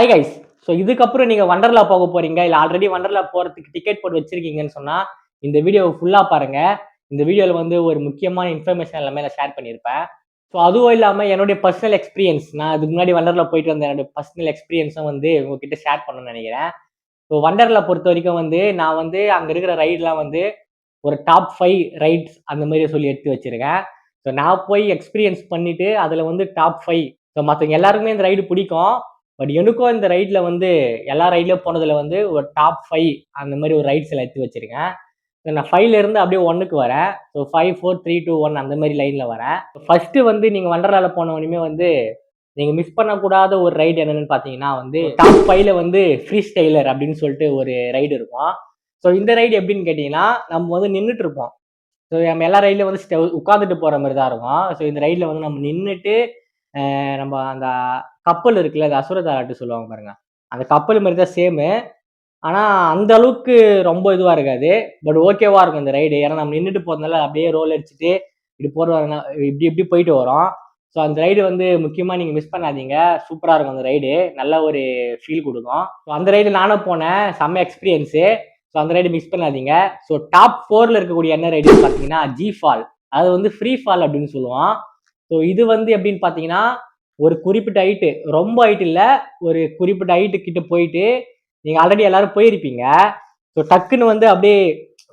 Hi guys so இதுக்கப்புறம் நீங்கள் வண்டர்லா போக போகிறீங்க இல்லை ஆல்ரெடி வண்டர்லா போகிறதுக்கு டிக்கெட் போட்டு வச்சிருக்கீங்கன்னு சொன்னால் இந்த வீடியோவை ஃபுல்லாக பாருங்கள் இந்த வீடியோவில் வந்து ஒரு முக்கியமான இன்ஃபர்மேஷன் எல்லாமே நான் ஷேர் பண்ணியிருப்பேன். ஸோ அதுவும் இல்லாமல் என்னுடைய பர்சனல் எக்ஸ்பீரியன்ஸ் நான் இதுக்கு முன்னாடி வண்டர்ல போயிட்டு வந்த என்னோட பர்சனல் எக்ஸ்பீரியன்ஸும் வந்து உங்ககிட்ட ஷேர் பண்ணணும்னு நினைக்கிறேன். ஸோ வண்டர்ல பொறுத்த வரைக்கும் வந்து நான் வந்து அங்கே இருக்கிற ரைட்லாம் வந்து ஒரு டாப் ஃபைவ் ரைட்ஸ் அந்த மாதிரி சொல்லி எடுத்து வச்சிருக்கேன். ஸோ நான் போய் எக்ஸ்பீரியன்ஸ் பண்ணிவிட்டு அதில் வந்து டாப் ஃபைவ் ஸோ மற்றவங்க எல்லாருக்குமே இந்த ரைடு பிடிக்கும். பட் எனக்கும் இந்த ரைடில் வந்து எல்லா ரைட்லேயும் போனதில் வந்து ஒரு டாப் ஃபைவ் அந்த மாதிரி ஒரு ரைட்ஸில் எடுத்து வச்சிருக்கேன். நான் ஃபைவ்ல இருந்து அப்படியே ஒன்றுக்கு வரேன். So five four three two one அந்த மாதிரி லைனில் வரேன். ஃபர்ஸ்ட்டு வந்து நீங்கள் வண்டர்லால போனவனுமே வந்து நீங்கள் மிஸ் பண்ணக்கூடாத ஒரு ரைடு என்னன்னு பார்த்தீங்கன்னா வந்து டாப் ஃபைவ்ல வந்து ஃப்ரீ ஸ்டைலர் அப்படின்னு சொல்லிட்டு ஒரு ரைடு இருக்கும். ஸோ இந்த ரைடு எப்படின்னு கேட்டிங்கன்னா நம்ம வந்து நின்றுட்டு இருப்போம். ஸோ நம்ம எல்லா ரைட்லையும் வந்து உட்காந்துட்டு போகிற மாதிரி தான் இருக்கும். ஸோ இந்த ரைடில் வந்து நம்ம நின்றுட்டு நம்ம அந்த கப்பல் இருக்குல்ல அது அசுரதாராட்டு சொல்லுவாங்க பாருங்க. அந்த கப்பல் மாதிரி தான் சேமு ஆனால் அந்த அளவுக்கு ரொம்ப இதுவாக இருக்காது. பட் ஓகேவா இருக்கும் இந்த ரைடு ஏன்னா நம்ம நின்றுட்டு போகிறதுனால அப்படியே ரோல் அடிச்சுட்டு இப்படி போகிற இப்படி இப்படி போயிட்டு வரோம். ஸோ அந்த ரைடு வந்து முக்கியமாக நீங்கள் மிஸ் பண்ணாதீங்க. சூப்பராக இருக்கும் அந்த ரைடு நல்ல ஒரு ஃபீல் கொடுக்கும். ஸோ அந்த ரைடு நானும் போனேன். செம்ம எக்ஸ்பீரியன்ஸு ஸோ அந்த ரைடு மிஸ் பண்ணாதீங்க. ஸோ டாப் ஃபோரில் இருக்கக்கூடிய என்ன ரைடுன்னு பார்த்தீங்கன்னா ஜி ஃபால் அது வந்து ஃப்ரீ ஃபால் அப்படின்னு சொல்லுவோம் ஸோ இது வந்து எப்படின்னு பார்த்தீங்கன்னா ஒரு குறிப்பிட்ட ஹைட்டு ரொம்ப ஹைட் இல்லை ஒரு குறிப்பிட்ட ஹைட்டு கிட்ட போயிட்டு நீங்கள் ஆல்ரெடி எல்லாரும் போயிருப்பீங்க. ஸோ டக்குன்னு வந்து அப்படியே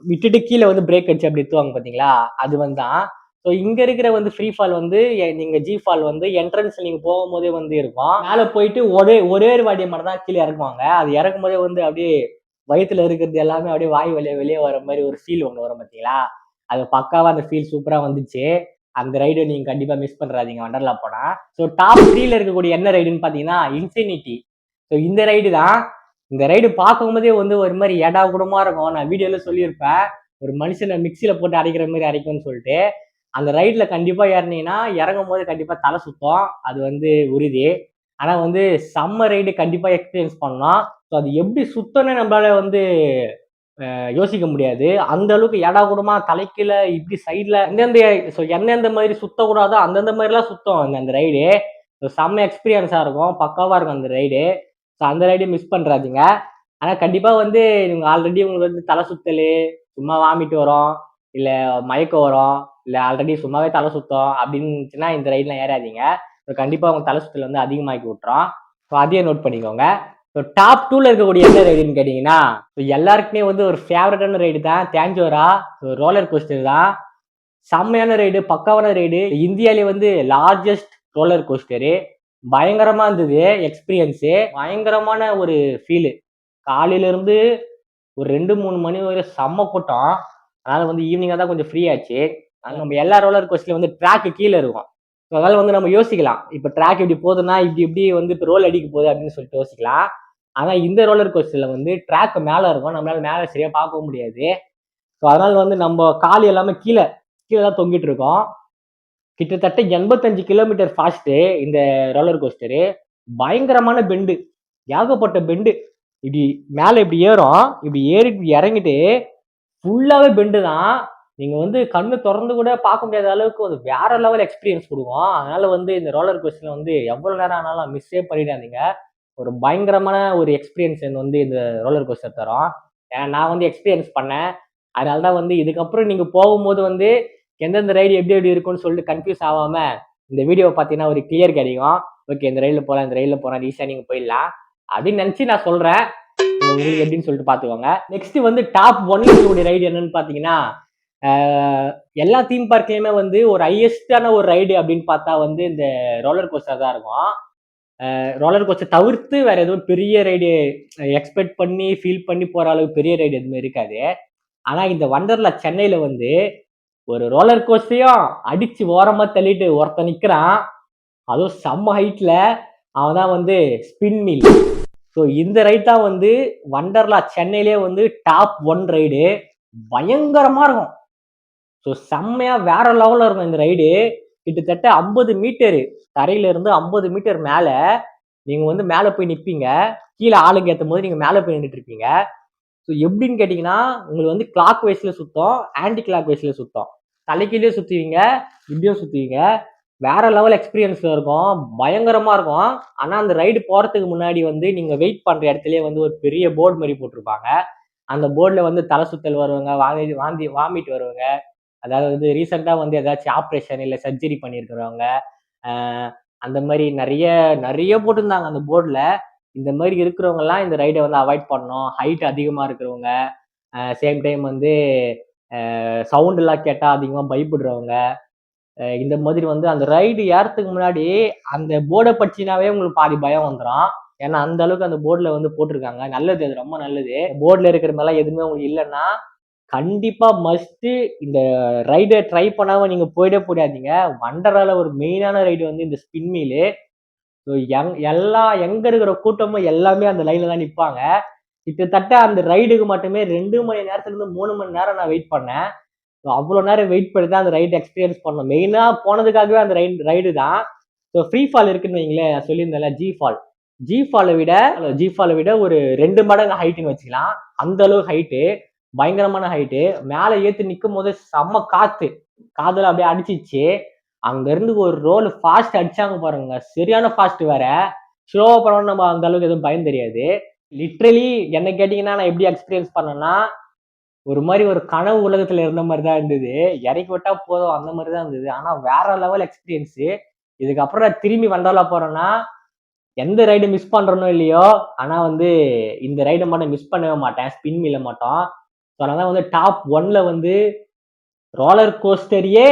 விட்டுட்டு கீழே வந்து பிரேக் அடிச்சு அப்படி எடுத்துவாங்க பார்த்தீங்களா? அது வந்து தான் ஸோ இங்கே இருக்கிற வந்து ஃப்ரீ ஃபால் வந்து நீங்கள் ஜி ஃபால் வந்து என்ட்ரன்ஸ் நீங்கள் போகும்போதே வந்து இருக்கும். மேலே போயிட்டு ஒரே ஒரே ஒரு வாடியை மட்டும் தான் கீழே இறக்குவாங்க. அது இறக்கும் போதே வந்து அப்படியே வயிற்றுல இருக்கிறது எல்லாமே அப்படியே வாய் வெளியே வெளியே வர மாதிரி ஒரு ஃபீல் ஒன்று வரும் பார்த்தீங்களா? அது பக்காவாக அந்த ஃபீல் சூப்பராக வந்துச்சு. அந்த ரைடு நீங்கள் கண்டிப்பாக மிஸ் பண்ணுறாதீங்க வண்டர்லா போனால் ஸோ டாப் த்ரீல இருக்கக்கூடிய என்ன ரைடுன்னு பார்த்தீங்கன்னா இன்ஃபினிட்டி ஸோ இந்த ரைடு தான் இந்த ரைடு பார்க்கும்போதே வந்து ஒரு மாதிரி ஏடா கூடமா இருக்கும். நான் வீடியோவில் சொல்லியிருப்பேன். ஒரு மனுஷனை மிக்சியில் போட்டு அரைக்கிற மாதிரி அரைக்கும்னு சொல்லிட்டு. அந்த ரைடில் கண்டிப்பாக ஏறினீங்கன்னா இறங்கும் போது கண்டிப்பாக தலை சுத்தம். அது வந்து உறுதி. ஆனால் வந்து செம்ம ரைடு கண்டிப்பாக எக்ஸ்பீரியன்ஸ் பண்ணலாம். ஸோ அது எப்படி சுத்தம்னு நம்மளால வந்து யோசிக்க முடியாது. அந்த அளவுக்கு ஏடா கூடமா தலைக்கில இப்படி சைடில் எந்தெந்த ஸோ எந்தெந்த மாதிரி சுத்தக்கூடாதோ அந்தந்த மாதிரிலாம் சுத்தம் அந்த அந்த ரைடு செம்ம எக்ஸ்பீரியன்ஸாக இருக்கும். பக்காவாக இருக்கும் அந்த ரைடு ஸோ அந்த ரைடு மிஸ் பண்ணுறாதீங்க ஆனால் கண்டிப்பாக வந்து நீங்கள் ஆல்ரெடி உங்களுக்கு வந்து தலை சுத்தல் சும்மா வாமிட்டு வரும் இல்லை மயக்கம் வரும் இல்லை ஆல்ரெடி சும்மாவே தலை சுத்தம் அப்படின்னுச்சுன்னா இந்த ரைட்லாம் ஏறாதீங்க. ஸோ கண்டிப்பாக உங்கள் தலை சுத்தல் வந்து அதிகமாக்கி விட்டுறோம் ஸோ அதையும் நோட் பண்ணிக்கோங்க. ஸோ டாப் டூவில் இருக்கக்கூடிய என்ன ரைடுன்னு கேட்டிங்கன்னா ஸோ எல்லாருக்குமே வந்து ஒரு ஃபேவரட்டான ரைடு தான் தேஞ்சோரா ஸோ ரோலர் கோஸ்டர் தான். செம்மையான ரைடு பக்காவான ரைடு இந்தியாவிலே வந்து லார்ஜஸ்ட் ரோலர் கோஸ்டரு பயங்கரமாக இருந்தது எக்ஸ்பீரியன்ஸு பயங்கரமான ஒரு ஃபீலு காலையிலேருந்து ஒரு ரெண்டு மூணு மணி வரை செம்ம கூட்டம். அதனால் வந்து ஈவினிங்காக தான் கொஞ்சம் ஃப்ரீ ஆச்சு. அதனால் நம்ம எல்லா ரோலர் கோஸ்ட்லேயும் வந்து ட்ராக்கு கீழே இருக்கும். ஸோ அதனால் வந்து நம்ம யோசிக்கலாம். இப்போ ட்ராக் இப்படி போகுதுன்னா இப்படி இப்படி வந்து இப்போ ரோல் அடிக்க போகுது அப்படின்னு சொல்லிட்டு யோசிக்கலாம். ஆனால் இந்த ரோலர் கோஸ்டரில் வந்து ட்ராக் மேலே இருக்கும். நம்மளால மேலே சரியாக பார்க்க முடியாது. ஸோ அதனால் வந்து நம்ம கால் எல்லாமே கீழே கீழே தான் தொங்கிட்டு இருக்கோம். கிட்டத்தட்ட எண்பத்தஞ்சு கிலோமீட்டர் ஃபாஸ்ட்டு இந்த ரோலர் கோஸ்டரு பயங்கரமான பெண்டு ஏகப்பட்ட பெண்டு இப்படி மேலே இப்படி ஏறும். இப்படி ஏறி இப்படி இறங்கிட்டு ஃபுல்லாகவே பெண்டு தான். நீங்கள் வந்து கண்ணு திறந்து கூட பார்க்க முடியாத அளவுக்கு ஒரு வேற லெவல் எக்ஸ்பீரியன்ஸ் கொடுக்கும். அதனால வந்து இந்த ரோலர் கோஸ்டரில் வந்து எவ்வளோ நேரம் ஆனாலும் மிஸ்ஸே பண்ணிடாதீங்க. ஒரு பயங்கரமான ஒரு எக்ஸ்பீரியன்ஸ் வந்து இந்த ரோலர் கோஸ்டர் தரும். ஏன்னா நான் வந்து எக்ஸ்பீரியன்ஸ் பண்ணேன். அதனால தான் வந்து இதுக்கப்புறம் நீங்கள் போகும்போது வந்து எந்தெந்த ரைடு எப்படி எப்படி இருக்கும்னு சொல்லிட்டு கன்ஃபியூஸ் ஆகாமல் இந்த வீடியோ பார்த்தீங்கன்னா ஒரு கிளியர் கிடைக்கும். ஓகே இந்த ரயிலில் போகலாம் இந்த ரயிலில் போகலாம் ஈஸியாக நீங்கள் போயிடலாம். அப்படின்னு நினச்சி நான் சொல்கிறேன் உங்களுக்கு எப்படின்னு சொல்லிட்டு பார்த்துக்கோங்க. நெக்ஸ்ட் வந்து டாப் ஒன்ல இருக்கக்கூடிய ரைடு என்னன்னு பார்த்தீங்கன்னா எல்லா தீம் பார்க்லேயுமே வந்து ஒரு ஹையஸ்டான ஒரு ரைடு அப்படின்னு பார்த்தா வந்து இந்த ரோலர் கோஸ்டர் தான் இருக்கும். ரோலர் கோஸ்டர் தவிர்த்து வேற எதுவும் பெரிய ரைடு எக்ஸ்பெக்ட் பண்ணி ஃபீல் பண்ணி போகிற அளவுக்கு பெரிய ரைடு எதுவுமே இருக்காது. ஆனால் இந்த வண்டர்ல சென்னையில் வந்து ஒரு ரோலர் கோஸ்டையும் அடிச்சு ஓரமாக தள்ளிட்டு ஒருத்தன் நிற்கிறான் அதுவும் செம்ம ஹைட்டில் அவன் தான் வந்து ஸ்பின் மில் ஸோ இந்த ரைட் தான் வந்து வண்டர்லா சென்னையிலே வந்து டாப் ஒன் ரைடு பயங்கரமாக இருக்கும். ஸோ செம்மையாக வேற லெவலில் இருக்கும் இந்த ரைடு கிட்டத்தட்ட ஐம்பது மீட்டரு தரையிலேருந்து ஐம்பது மீட்டர் மேலே நீங்கள் வந்து மேலே போய் நிற்பீங்க கீழே ஆளுங்க ஏற்றும் போது நீங்கள் மேலே போய் நின்றுட்டு இருப்பீங்க ஸோ எப்படின்னு கேட்டிங்கன்னா உங்களுக்கு வந்து கிளாக் வைஸில் சுத்தம் ஆன்டி கிளாக் வைஸில் சுத்தம். தலைக்கீழே சுற்றுவீங்க இப்படியும் சுற்றுவீங்க வேற லெவல் எக்ஸ்பீரியன்ஸில் இருக்கும். பயங்கரமா இருக்கும். ஆனா அந்த ரைடு போறதுக்கு முன்னாடி வந்து நீங்க வெயிட் பண்ற இடத்துலயே வந்து ஒரு பெரிய போர்டு மாதிரி போட்டிருப்பாங்க. அந்த போர்டில் வந்து தலை சுத்தல் வருவாங்க வாந்தி வாந்தி வாமிட் வருவாங்க. அதாவது வந்து ரீசெண்டாக வந்து ஏதாச்சும் ஆப்ரேஷன் இல்லை சர்ஜரி பண்ணியிருக்கிறவங்க அந்த மாதிரி நிறைய நிறைய போட்டிருந்தாங்க அந்த போர்டில் இந்த மாதிரி இருக்கிறவங்கலாம் இந்த ரைடை வந்து அவாய்ட் பண்ணணும். ஹைட் அதிகமாக இருக்கிறவங்க சேம் டைம் வந்து சவுண்டெல்லாம் கேட்டால் அதிகமாக பயப்படுறவங்க. இந்த மாதிரி வந்து அந்த ரைடு ஏறதுக்கு முன்னாடி அந்த போர்டை பற்றினாவே உங்களுக்கு பாதி பயம் வந்துடும் ஏன்னா அந்த அளவுக்கு அந்த போர்டில் வந்து போட்டிருக்காங்க. நல்லது அது ரொம்ப நல்லது. போர்டில் இருக்கிற மாதிரிலாம் எதுவுமே உங்களுக்கு இல்லைன்னா கண்டிப்பா மஸ்ட் இந்த ரைடை ட்ரை பண்ணாம நீங்க போயிடே போயிடாதீங்க வண்டரால ஒரு மெயினான ரைடு வந்து இந்த ஸ்பின் மீலு ஸோ எங் எல்லா எங்க இருக்கிற கூட்டமும் எல்லாமே அந்த லைன்ல தான் நிற்பாங்க கிட்டத்தட்ட அந்த ரைடுக்கு மட்டுமே ரெண்டு மணி நேரத்துல இருந்து மூணு மணி நேரம் நான் வெயிட் பண்ணேன். ஸோ அவ்வளோ நேரம் வெயிட் பண்ணி தான் அந்த ரைடு எக்ஸ்பீரியன்ஸ் பண்ணோம். மெயினாக போனதுக்காகவே அந்த ரைடு ரைடு தான். ஸோ ஃப்ரீ ஃபால் இருக்குன்னு வைங்களேன் சொல்லியிருந்தேன் சொல்லியிருந்தேன்ல ஜி ஃபால் ஜி ஃபாலை விட ஜி ஃபாலை விட ஒரு ரெண்டு மடங்கு ஹைட்டுன்னு வச்சுக்கலாம். அந்த அளவு ஹைட்டு பயங்கரமான ஹைட்டு மேலே ஏற்றி நிற்கும் போது செம்ம காத்து. காதில் அப்படியே அடிச்சிச்சு. அங்கேருந்து ஒரு ரோல் ஃபாஸ்ட் அடிச்சாங்க பாருங்க. சரியான ஃபாஸ்ட் வேற. ஸ்லோவாக பண்ணணும் நம்ம அந்த அளவுக்கு எதுவும் பயம் தெரியாது. லிட்ரலி என்ன கேட்டீங்கன்னா நான் எப்படி எக்ஸ்பீரியன்ஸ் பண்ணேன்னா ஒரு மாதிரி ஒரு கனவு உலகத்துல இருந்த மாதிரி தான் இருந்தது. இறக்கி விட்டா போதும் அந்த மாதிரி தான் இருந்தது. ஆனால் வேற லெவல் எக்ஸ்பீரியன்ஸு இதுக்கப்புறம் நான் திரும்பி வண்டர்லா போறேன்னா எந்த ரைடு மிஸ் பண்றனோ இல்லையோ ஆனால் வந்து இந்த ரைடை மட்டும் மிஸ் பண்ணவே மாட்டேன். ஸ்பின் மீல மாட்டோம். ஸோ அதனால வந்து டாப் ஒன்ல வந்து ரோலர் கோஸ்டரியே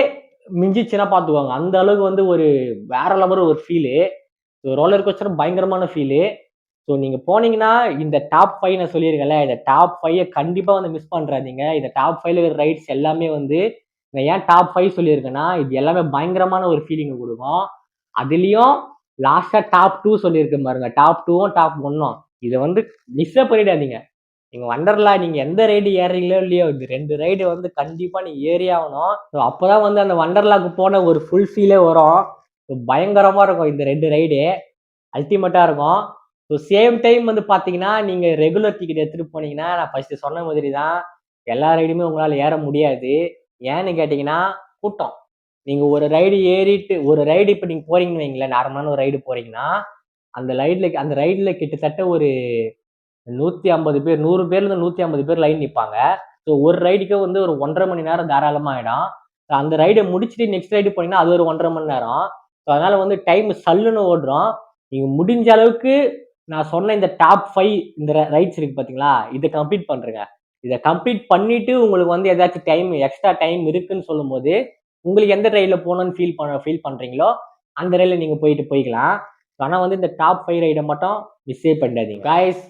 மிஞ்சிச்சுன்னா பார்த்துக்குவாங்க அந்த அளவுக்கு வந்து ஒரு வேற லெவல் ஒரு ஃபீலு ஸோ ரோலர் கோஸ்டர் பயங்கரமான ஃபீலு ஸோ நீங்கள் போனீங்கன்னா இந்த டாப் ஃபைவ் நான் சொல்லியிருக்கேன்ல இந்த டாப் ஃபைவை கண்டிப்பாக வந்து மிஸ் பண்ணுறாதீங்க இந்த டாப் ஃபைவ்ல இருக்கிற ரைட்ஸ் எல்லாமே வந்து நான் ஏன் டாப் ஃபைவ் சொல்லியிருக்கேன்னா இது எல்லாமே பயங்கரமான ஒரு ஃபீலிங்கை கொடுக்கும். அதுலேயும் லாஸ்ட்டாக டாப் டூ சொல்லியிருக்கேன் பாருங்க. டாப் டூவும் டாப் ஒன்னும் இதை வந்து மிஸ்ஸே பண்ணிடாதீங்க. நீங்கள் வண்டர்லா நீங்கள் எந்த ரைடு ஏறுறீங்களோ இல்லையோ இது ரெண்டு ரைடு வந்து கண்டிப்பாக நீ ஏறி ஆகணும். ஸோ அப்போ தான் வந்து அந்த வண்டர்லாக்கு போன ஒரு ஃபுல் ஃபீலே வரும். ஸோ பயங்கரமாக இருக்கும் இந்த ரெண்டு ரைடு அல்டிமேட்டாக இருக்கும். ஸோ சேம் டைம் வந்து பார்த்தீங்கன்னா நீங்கள் ரெகுலர் டிக்கெட் எடுத்துகிட்டு போனீங்கன்னா நான் ஃபஸ்ட்டு சொன்ன மாதிரி தான் எல்லா ரைடுமே உங்களால் ஏற முடியாது. ஏன்னு கேட்டிங்கன்னா கூட்டம். நீங்கள் ஒரு ரைடு ஏறிட்டு ஒரு ரைடு இப்போ நீங்கள் போகிறீங்கன்னு வைங்களேன் நார்மலான ஒரு ரைடு போகிறீங்கன்னா அந்த ரைடில் அந்த ரைடில் கிட்டத்தட்ட ஒரு நூற்றி ஐம்பது பேர் நூறு பேர்லேருந்து நூற்றி ஐம்பது பேர் லைன் நிற்பாங்க ஸோ ஒரு ரைடுக்கே வந்து ஒரு ஒன்றரை மணி நேரம் தாராளமாக ஆகிடும் ஸோ அந்த ரைடை முடிச்சுட்டு நெக்ஸ்ட் ரைடு போனீங்கன்னா அது ஒரு ஒன்றரை மணி நேரம். ஸோ அதனால் வந்து டைம் சல்லுன்னு ஓடுறோம். நீங்கள் முடிஞ்ச அளவுக்கு நான் சொன்ன இந்த டாப் ஃபைவ் இந்த ரைட்ஸ் இருக்குது பார்த்தீங்களா இதை கம்ப்ளீட் பண்ணுறேங்க இதை கம்ப்ளீட் பண்ணிவிட்டு உங்களுக்கு வந்து ஏதாச்சும் டைம் எக்ஸ்ட்ரா டைம் இருக்குன்னு சொல்லும்போது உங்களுக்கு எந்த ரயிலில் போகணுன்னு ஃபீல் பண்ண ஃபீல் பண்ணுறீங்களோ அந்த ரயிலில் நீங்கள் போயிட்டு போய்க்கலாம். ஆனால் வந்து இந்த டாப் ஃபைவ் ரைடை மட்டும் மிஸ்ஸே பண்ணிடாதீங்க. காய்ஸ்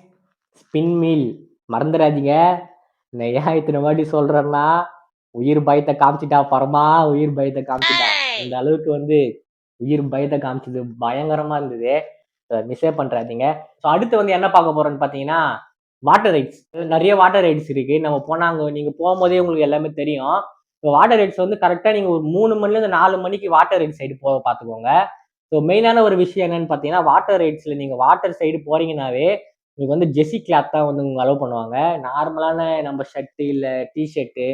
ஸ்பின் மீல் மறந்துடாதீங்க. நான் ஏன் இத்தனை வாட்டி சொல்கிறேன்னா உயிர் பயத்தை காமிச்சிட்டா பரமா உயிர் பயத்தை காமிச்சிட்டா. இந்த அளவுக்கு வந்து உயிர் பயத்தை காமிச்சது பயங்கரமா இருந்தது. மிஸ்ஸே பண்றாதீங்க. ஸோ அடுத்து வந்து என்ன பார்க்க போறோம்னு பார்த்தீங்கன்னா வாட்டர் ரைட்ஸ் நிறைய வாட்டர் ரைட்ஸ் இருக்கு. நம்ம போனாங்க நீங்க போகும்போதே உங்களுக்கு எல்லாமே தெரியும். ஸோ வாட்டர் ரைட்ஸ் வந்து கரெக்டாக நீங்கள் ஒரு மூணு மணிலேருந்து நாலு மணிக்கு வாட்டர் ரைட் சைடு போக பார்த்துக்கோங்க. ஸோ மெயினான ஒரு விஷயம் என்னன்னு பார்த்தீங்கன்னா வாட்டர் ரைட்ஸில் நீங்கள் வாட்டர் சைடு போறீங்கன்னாவே உங்களுக்கு வந்து ஜெஸி கிளாத் தான் வந்து உங்களுக்கு அலோவ் பண்ணுவாங்க. நார்மலான நம்ம ஷர்ட்டு இல்லை டிஷர்ட்டு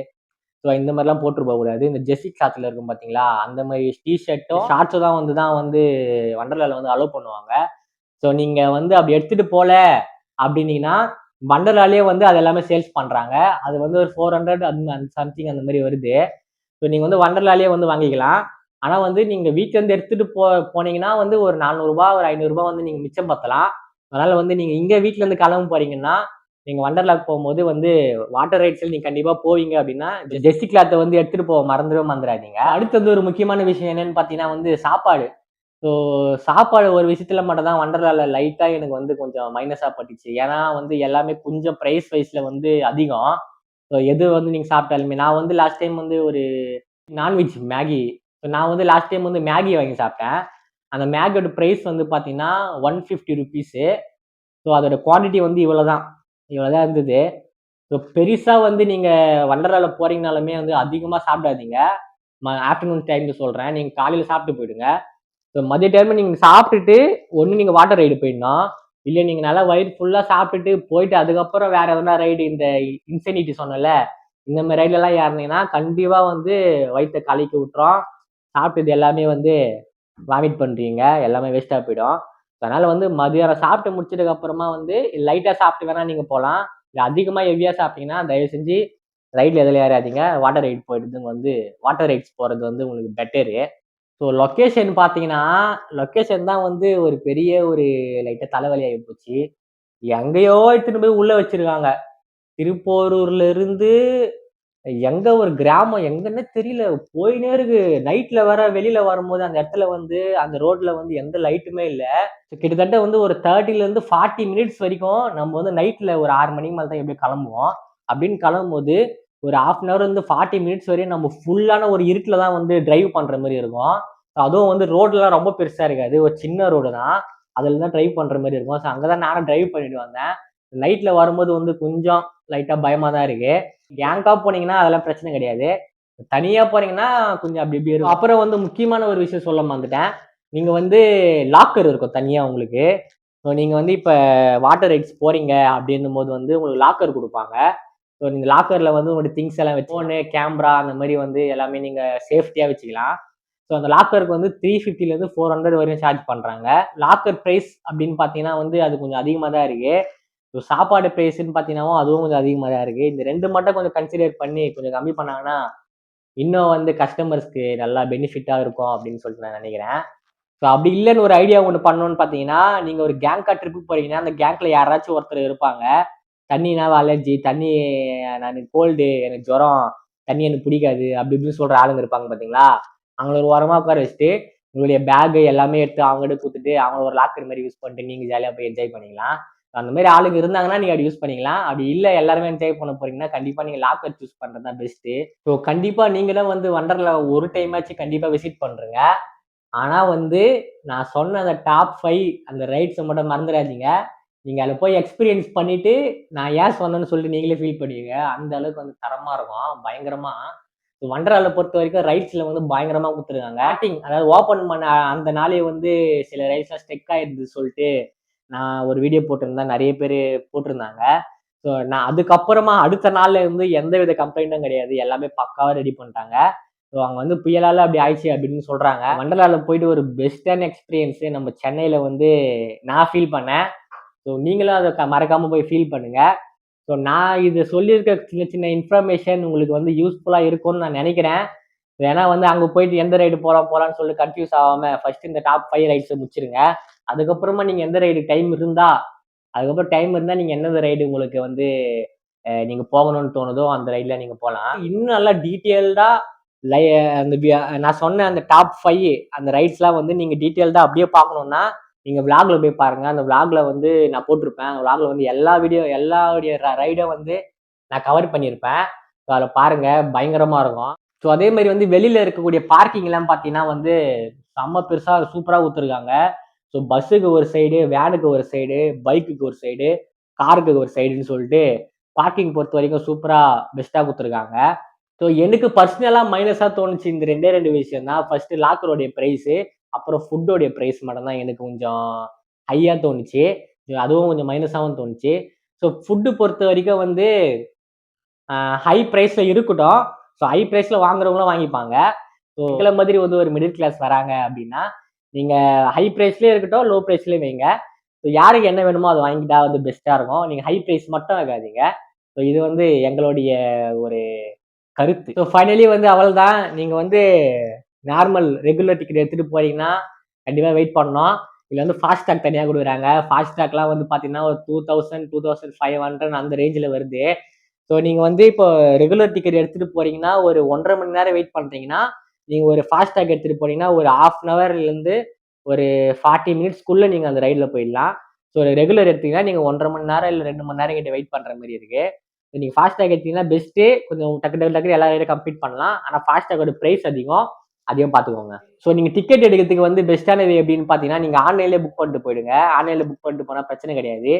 ஸோ இந்த மாதிரிலாம் போட்டு போகக்கூடாது இந்த ஜெஸி கிளாத்தில் இருக்கும் பார்த்தீங்களா அந்த மாதிரி டிஷர்ட்டும் ஷார்ட்ஸும் தான் வந்து தான் வந்து வண்டர்லாவில் வந்து அலோவ் பண்ணுவாங்க. ஸோ நீங்கள் வந்து அப்படி எடுத்துகிட்டு போகல அப்படின்னீங்கன்னா வண்டர்லாலே வந்து அது எல்லாமே சேல்ஸ் பண்ணுறாங்க அது வந்து ஒரு ஃபோர் ஹண்ட்ரட் அந்த சம்திங் அந்த மாதிரி வருது. ஸோ நீங்கள் வந்து வண்டர்லாலே வந்து வாங்கிக்கலாம். ஆனால் வந்து நீங்கள் வீட்டிலேருந்து எடுத்துகிட்டு போ போனீங்கன்னா வந்து ஒரு நானூறுரூபா ஒரு ஐநூறுரூபா வந்து நீங்கள் மிச்சம் பத்தலாம். அதனால் வந்து நீங்கள் இங்கே வீட்டிலேருந்து கிளம்ப போகிறீங்கன்னா நீங்கள் வண்டர்லாக் போகும்போது வந்து வாட்டர் ரைட்ஸில் நீங்கள் கண்டிப்பாக போவீங்க அப்படின்னா ஜெஸ்டி கிளாத்தை வந்து எடுத்துகிட்டு போக மறந்துடவே மறந்துடாதீங்க. அடுத்தது ஒரு முக்கியமான விஷயம் என்னென்னு பார்த்தீங்கன்னா வந்து சாப்பாடு. ஸோ சாப்பாடு ஒரு விஷயத்தில் மட்டும் தான் வண்டர்லாவில் லைட்டாக எனக்கு வந்து கொஞ்சம் மைனஸாக பட்டுச்சு. ஏன்னா வந்து எல்லாமே கொஞ்சம் ப்ரைஸ் வைஸில் வந்து அதிகம். ஸோ எது வந்து நீங்கள் சாப்பிட்டாலுமே நான் வந்து லாஸ்ட் டைம் வந்து ஒரு நான்வெஜ் மேகி ஸோ நான் வந்து லாஸ்ட் டைம் வந்து மேகி வாங்கி சாப்பிட்டேன். அந்த மேகோட ப்ரைஸ் வந்து பார்த்தீங்கன்னா ஒன் ஃபிஃப்டி ருபீஸு ஸோ அதோட குவான்டிட்டி வந்து இவ்வளோ தான் இவ்வளோ தான் இருந்தது. ஸோ பெருசாக வந்து நீங்கள் வண்டராவில் போகிறீங்கனாலுமே வந்து அதிகமாக சாப்பிடாதீங்க. ஆஃப்டர்நூன் டைமில் சொல்கிறேன் நீங்கள் காலையில் சாப்பிட்டு போயிடுங்க. ஸோ மதிய டைமில் நீங்கள் சாப்பிட்டுட்டு ஒன்று நீங்கள் வாட்டர் ரைடு போயிடணும். இல்லை நீங்கள் நல்லா வயிறு ஃபுல்லாக சாப்பிட்டுட்டு போயிட்டு அதுக்கப்புறம் வேற எதனா ரைடு இந்த இன்செனிட்டி சொன்னல இந்த மாதிரி ரைட்லலாம் ஏறினீங்கன்னா கண்டிப்பாக வந்து வயிற்றை கலக்கி விட்டுறோம் சாப்பிட்டது எல்லாமே வந்து வாமிட் பண்ணுறீங்க எல்லாமே வேஸ்ட்டாக போயிடும். அதனால் வந்து மதியானம் சாப்பிட்டு முடிச்சதுக்கு அப்புறமா வந்து லைட்டாக சாப்பிட்டு வேணால் நீங்கள் போகலாம் இல்லை அதிகமாக ஹெவியாக சாப்பிட்டீங்கன்னா தயவு செஞ்சு ரைடில் எதில் ஏறாதீங்க. வாட்டர் ரைட் போயிட்டு வந்து வாட்டர் ரைட்ஸ் போகிறது வந்து உங்களுக்கு பெட்டரு ஸோ லொக்கேஷன் பார்த்தீங்கன்னா லொக்கேஷன் தான் வந்து ஒரு பெரிய ஒரு லைட்டாக தலைவலியாகி போச்சு. எங்கேயோ எடுத்துகிட்டு போய் உள்ளே வச்சிருக்காங்க. திருப்போரூர்லேருந்து எங்க ஒரு கிராமம் எங்கன்னே தெரியல. போயினே இருக்கு. நைட்ல வர வெளியில வரும்போது அந்த இடத்துல வந்து அந்த ரோட்ல வந்து எந்த லைட்டுமே இல்ல. கிட்டத்தட்ட வந்து ஒரு தேர்ட்டில இருந்து ஃபார்ட்டி மினிட்ஸ் வரைக்கும் நம்ம வந்து நைட்ல ஒரு ஆறு மணிக்கு மேல தான் எப்படி கிளம்புவோம். அப்படின்னு கிளம்பும்போது ஒரு ஹாஃப் அன் ஹவர் வந்து ஃபார்ட்டி மினிட்ஸ் வரையும் நம்ம ஃபுல்லான ஒரு இருட்டில் தான் வந்து டிரைவ் பண்ற மாதிரி இருக்கும். அதுவும் வந்து ரோட்லாம் ரொம்ப பெருசா இருக்காது. ஒரு சின்ன ரோடு தான். அதுல தான் டிரைவ் பண்ற மாதிரி இருக்கும். ஸோ அங்கதான் நானும் டிரைவ் பண்ணிட்டு வந்தேன். நைட்ல வரும்போது வந்து கொஞ்சம் லைட்டா பயமா தான் இருக்கு. கேங்காக போனீங்கன்னா அதெல்லாம் பிரச்சனை கிடையாது. தனியாக போனீங்கன்னா கொஞ்சம் அப்படி இப்படி இருக்கும். அப்புறம் வந்து முக்கியமான ஒரு விஷயம் சொல்ல மறந்துட்டேன். நீங்கள் வந்து லாக்கர் இருக்கும் தனியாக உங்களுக்கு. ஸோ நீங்கள் வந்து இப்போ வாட்டர் ரைட்ஸ் போகிறீங்க அப்படின்னும் போது வந்து உங்களுக்கு லாக்கர் கொடுப்பாங்க. ஸோ நீங்கள் லாக்கரில் வந்து உங்களுடைய திங்ஸ் எல்லாம் வச்சு ஃபோனு கேமரா அந்த மாதிரி வந்து எல்லாமே நீங்கள் சேஃப்டியாக வச்சுக்கலாம். ஸோ அந்த லாக்கருக்கு வந்து த்ரீ ஃபிஃப்டிலேருந்து ஃபோர் ஹண்ட்ரட் வரையும் சார்ஜ் பண்ணுறாங்க லாக்கர் ப்ரைஸ் அப்படின்னு பார்த்தீங்கன்னா வந்து அது கொஞ்சம் அதிகமாக தான் இருக்குது ஸோ சாப்பாடு ப்ரைஸ்ன்னு பார்த்தீங்கன்னா அதுவும் கொஞ்சம் அதிகமாக தான் இருக்குது இந்த ரெண்டு மட்டும் கொஞ்சம் கன்சிடர் பண்ணி கொஞ்சம் கம்மி பண்ணாங்கன்னா இன்னும் வந்து கஸ்டமர்ஸ்க்கு நல்லா பெனிஃபிட்டாக இருக்கும் அப்படின்னு சொல்லிட்டு நான் நினைக்கிறேன். ஸோ அப்படி இல்லைன்னு ஒரு ஐடியா ஒன்று பண்ணணும்னு பார்த்தீங்கன்னா நீங்கள் ஒரு கேங்காக ட்ரிப்பு போகிறீங்கன்னா அந்த கேங்கில் யாராச்சும் ஒருத்தர் இருப்பாங்க. தண்ணினாவே அலர்ஜி தண்ணி நான் கோல்டு எனக்கு ஜுரம் தண்ணி எனக்கு பிடிக்காது அப்படி இப்படின்னு சொல்கிற ஆளுங்க இருப்பாங்க பார்த்தீங்களா அவங்கள ஒரு உரமாக உட்கார வச்சுட்டு உங்களுடைய பேகு எல்லாமே எடுத்து அவங்ககிட்ட கொடுத்துட்டு அவங்கள ஒரு லாக்கர் மாதிரி யூஸ் பண்ணிட்டு நீங்கள் ஜாலியாக போய் என்ஜாய் பண்ணிக்கலாம். அந்த மாதிரி ஆளுங்க இருந்தாங்கன்னா நீங்க அப்படி யூஸ் பண்ணிக்கலாம். அப்படி இல்லை எல்லாருமே என்ஜாய் பண்ண போறீங்கன்னா கண்டிப்பா நீங்க லாக்கர் சூஸ் பண்ணுறது தான் பெஸ்ட் ஸோ கண்டிப்பா நீங்களும் வந்து வண்டர்ல ஒரு டைம் ஆச்சு கண்டிப்பா விசிட் பண்றீங்க. ஆனா வந்து நான் சொன்ன அந்த டாப் ஃபைவ் அந்த ரைட்ஸை மட்டும் மறந்துடாதீங்க. நீங்க அதில் போய் எக்ஸ்பீரியன்ஸ் பண்ணிட்டு நான் ஏன் சொன்னேன்னு சொல்லிட்டு நீங்களே ஃபீல் பண்ணுவீங்க அந்த அளவுக்கு வந்து தரமா இருக்கும். பயங்கரமா. வண்டரால பொறுத்த வரைக்கும் ரைட்ஸ்ல வந்து பயங்கரமா கொடுத்துருக்காங்க. ஆக்டிங் அதாவது ஓப்பன் பண்ண அந்த நாளே வந்து சில ரைட்ஸ்லாம் ஸ்டெக் ஆயிடுது சொல்லிட்டு நான் ஒரு வீடியோ போட்டிருந்தேன். நிறைய பேர் போட்டிருந்தாங்க. ஸோ நான் அதுக்கப்புறமா அடுத்த நாள்ல இருந்து எந்த வித கம்ப்ளைண்ட்டும் கிடையாது. எல்லாமே பக்காவாக ரெடி பண்ணிட்டாங்க. ஸோ அங்கே வந்து புயலால் அப்படி ஆயிடுச்சு அப்படின்னு சொல்கிறாங்க வண்டர்லால போயிட்டு ஒரு பெஸ்டான எக்ஸ்பீரியன்ஸு நம்ம சென்னையில் வந்து நான் ஃபீல் பண்ணேன். ஸோ நீங்களும் அதை க- மறக்காமல் போய் ஃபீல் பண்ணுங்கள் ஸோ நான் இது சொல்லியிருக்க சின்ன சின்ன இன்ஃபர்மேஷன் உங்களுக்கு வந்து யூஸ்ஃபுல்லாக இருக்கும்னு நான் நினைக்கிறேன். ஏன்னா வந்து அங்கே போயிட்டு எந்த ரைடு போகிறோம் போகலான்னு சொல்லி கன்ஃபியூஸ் ஆகாம ஃபர்ஸ்ட் இந்த டாப் ஃபைவ் ரைட்ஸை முடிச்சிருங்க. அதுக்கப்புறமா நீங்கள் எந்த ரைடு டைம் இருந்தா அதுக்கப்புறம் டைம் இருந்தால் நீங்கள் எந்தெந்த ரைடு உங்களுக்கு வந்து நீங்கள் போகணும்னு தோணுதோ அந்த ரைடில் நீங்கள் போகலாம் இன்னும் நல்லா டீட்டெயில்டாக லை அந்த நான் சொன்ன அந்த டாப் ஃபைவ் அந்த ரைட்ஸ்லாம் வந்து நீங்கள் டீட்டெயில்டாக அப்படியே பார்க்கணுன்னா நீங்கள் விளாக்ல போய் பாருங்கள் அந்த விளாக்ல வந்து நான் போட்டிருப்பேன். அந்த விளாக்ல வந்து எல்லா வீடியோ எல்லாவுடைய ரைடும் வந்து நான் கவர் பண்ணியிருப்பேன். ஸோ அதில் பாருங்கள் பயங்கரமாக இருக்கும். ஸோ அதே மாதிரி வந்து வெளியில் இருக்கக்கூடிய பார்க்கிங் எல்லாம் பார்த்தீங்கன்னா வந்து செம்ம பெருசாக சூப்பராக ஊத்துருக்காங்க. ஸோ பஸ்ஸுக்கு ஒரு சைடு வேனுக்கு ஒரு சைடு பைக்குக்கு ஒரு சைடு காருக்கு ஒரு சைடுன்னு சொல்லிட்டு பார்க்கிங் பொறுத்த வரைக்கும் சூப்பராக பெஸ்ட்டாக கொடுத்துருக்காங்க. ஸோ எனக்கு பர்சனலாக மைனஸாக தோணுச்சு இந்த ரெண்டே ரெண்டு விஷயம் தான். ஃபர்ஸ்ட் லாக்கருடைய ப்ரைஸு அப்புறம் ஃபுட்டோடைய ப்ரைஸ் மட்டும் தான் எனக்கு கொஞ்சம் ஹையாக தோணுச்சு. அதுவும் கொஞ்சம் மைனஸாகவும் தோணுச்சு. ஸோ ஃபுட்டு பொறுத்த வரைக்கும் வந்து ஹை ப்ரைஸில் இருக்கட்டும். ஸோ ஹை ப்ரைஸ்ல வாங்குறவங்களும் வாங்கிப்பாங்க. ஸோ எங்களை மாதிரி வந்து ஒரு மிடில் கிளாஸ் வராங்க அப்படின்னா நீங்க ஹை ப்ரைஸ்லயே இருக்கட்டும் லோ ப்ரைஸ்லயே வைங்க. ஸோ யாருக்கு என்ன வேணுமோ அதை வாங்கிட்டா வந்து பெஸ்ட்டாக இருக்கும். நீங்கள் ஹை ப்ரைஸ் மட்டும் வைக்காதீங்க. ஸோ இது வந்து எங்களுடைய ஒரு கருத்து. ஸோ ஃபைனலி வந்து அவள் தான் நீங்கள் வந்து நார்மல் ரெகுலர் டிக்கெட் எடுத்துகிட்டு போறீங்கன்னா கண்டிப்பாக வெயிட் பண்ணணும். இதில் வந்து ஃபாஸ்டாக் தனியாக கொடுக்குறாங்க. ஃபாஸ்டாக்லாம் வந்து பார்த்தீங்கன்னா ஒரு two thousand two thousand five hundred அந்த ரேஞ்சில் வருது. ஸோ நீங்கள் வந்து இப்போ ரெகுலர் டிக்கெட் எடுத்துகிட்டு போகிறீங்கன்னா ஒரு ஒன்றரை மணி நேரம் வெயிட் பண்ணுறீங்கன்னா நீங்கள் ஒரு ஃபாஸ்டாக் எடுத்துகிட்டு போனீங்கன்னா ஒரு ஆஃப் அன் ஹவர்லேருந்து ஒரு ஃபார்ட்டி மினிட்ஸ்க்குள்ளே நீங்கள் அந்த ரைடில் போயிடலாம். ஸோ ரெகுலர் எடுத்தீங்கன்னா நீங்கள் ஒன்றரை மணி நேரம் இல்லை ரெண்டு மணி நேரம் கிட்ட வெயிட் பண்ணுற மாதிரி இருக்குது நீங்கள் ஃபாஸ்டாக் எடுத்தீங்கன்னா பெஸ்ட்டு கொஞ்சம் டக்கு டக்கு டக்கு எல்லா ரைடும் கம்ப்ளீட் பண்ணலாம். ஆனால் ஃபாஸ்டாகோட ப்ரைஸ் அதிகம். அதையும் பார்த்துக்கோங்க. ஸோ நீங்கள் டிக்கெட் எடுக்கிறதுக்கு வந்து பெஸ்ட்டானது எப்படின்னு பார்த்தீங்கன்னா நீங்கள் ஆன்லைன்லேயே புக் பண்ணிட்டு போயிடுங்க. ஆன்லைனில் புக் பண்ணிட்டு போனால் பிரச்சனை கிடையாது.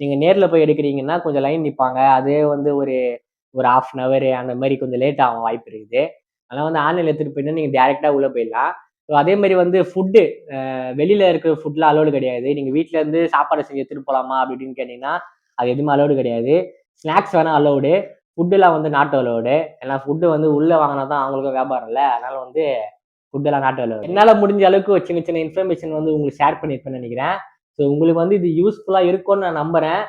நீங்கள் நேரில் போய் எடுக்கிறீங்கன்னா கொஞ்சம் லைன் நிற்பாங்க அதே வந்து ஒரு ஒரு ஹாஃப் அன் ஹவர் அந்த மாதிரி கொஞ்சம் லேட் ஆகும் வாய்ப்பு இருக்குது. அதனால் வந்து ஆன்லைனில் எடுத்துகிட்டு போயிட்டு நீங்கள் டேரெக்டாக உள்ளே போயிடலாம். ஸோ அதே மாதிரி வந்து ஃபுட்டு வெளியில் இருக்கிற ஃபுட்லாம் அலோடு கிடையாது. நீங்கள் வீட்டிலேருந்து இருந்து சாப்பாடு செஞ்சு எடுத்துகிட்டு போகலாமா அப்படின்னு கேட்டிங்கன்னா அது எதுவுமே அலோடு கிடையாது. ஸ்நாக்ஸ் வேணால் அலோடு ஃபுட்டுலாம் வந்து நாட்டு அலோடு ஏன்னா ஃபுட்டு வந்து உள்ளே வாங்கினா தான் அவங்களுக்கும் வியாபாரம் இல்லை. அதனால் வந்து ஃபுட்டெல்லாம் நாட்டு வேலை என்னால் முடிஞ்ச அளவுக்கு ஒரு சின்ன சின்ன இன்ஃபர்மேஷன் வந்து உங்களுக்கு ஷேர் பண்ணியிருப்பேன்னு நினைக்கிறேன். ஸோ உங்களுக்கு வந்து இது யூஸ்ஃபுல்லாக இருக்கும்னு நான் நம்புகிறேன்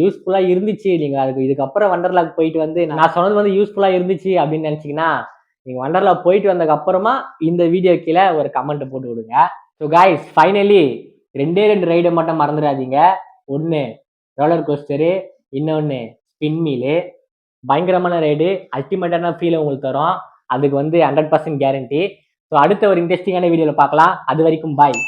யூஸ்ஃபுல்லாக இருந்துச்சு. நீங்கள் அதுக்கு இதுக்கப்புறம் வண்டர்லாக்கு போயிட்டு வந்து நான் சொன்னது வந்து யூஸ்ஃபுல்லாக இருந்துச்சு அப்படின்னு நினச்சிங்கன்னா நீங்கள் வண்டர்லா போயிட்டு வந்ததுக்கப்புறமா இந்த வீடியோ கீழே ஒரு கமெண்ட் போட்டு விடுங்க. ஸோ காய்ஸ் ஃபைனலி ரெண்டே ரெண்டு ரைடை மட்டும் மறந்துடாதீங்க. ஒன்று ரோலர் கோஸ்டரு இன்னொன்று ஸ்பின் மீலு பயங்கரமான ரைடு அல்டிமேட்டான ஃபீலை உங்களுக்கு தரும். அதுக்கு வந்து ஹண்ட்ரட் பர்சன்ட் கேரண்டி ஸோ அடுத்த ஒரு இன்ட்ரெஸ்டிங்கான வீடியோவில் பார்க்கலாம். அது வரைக்கும் பாய்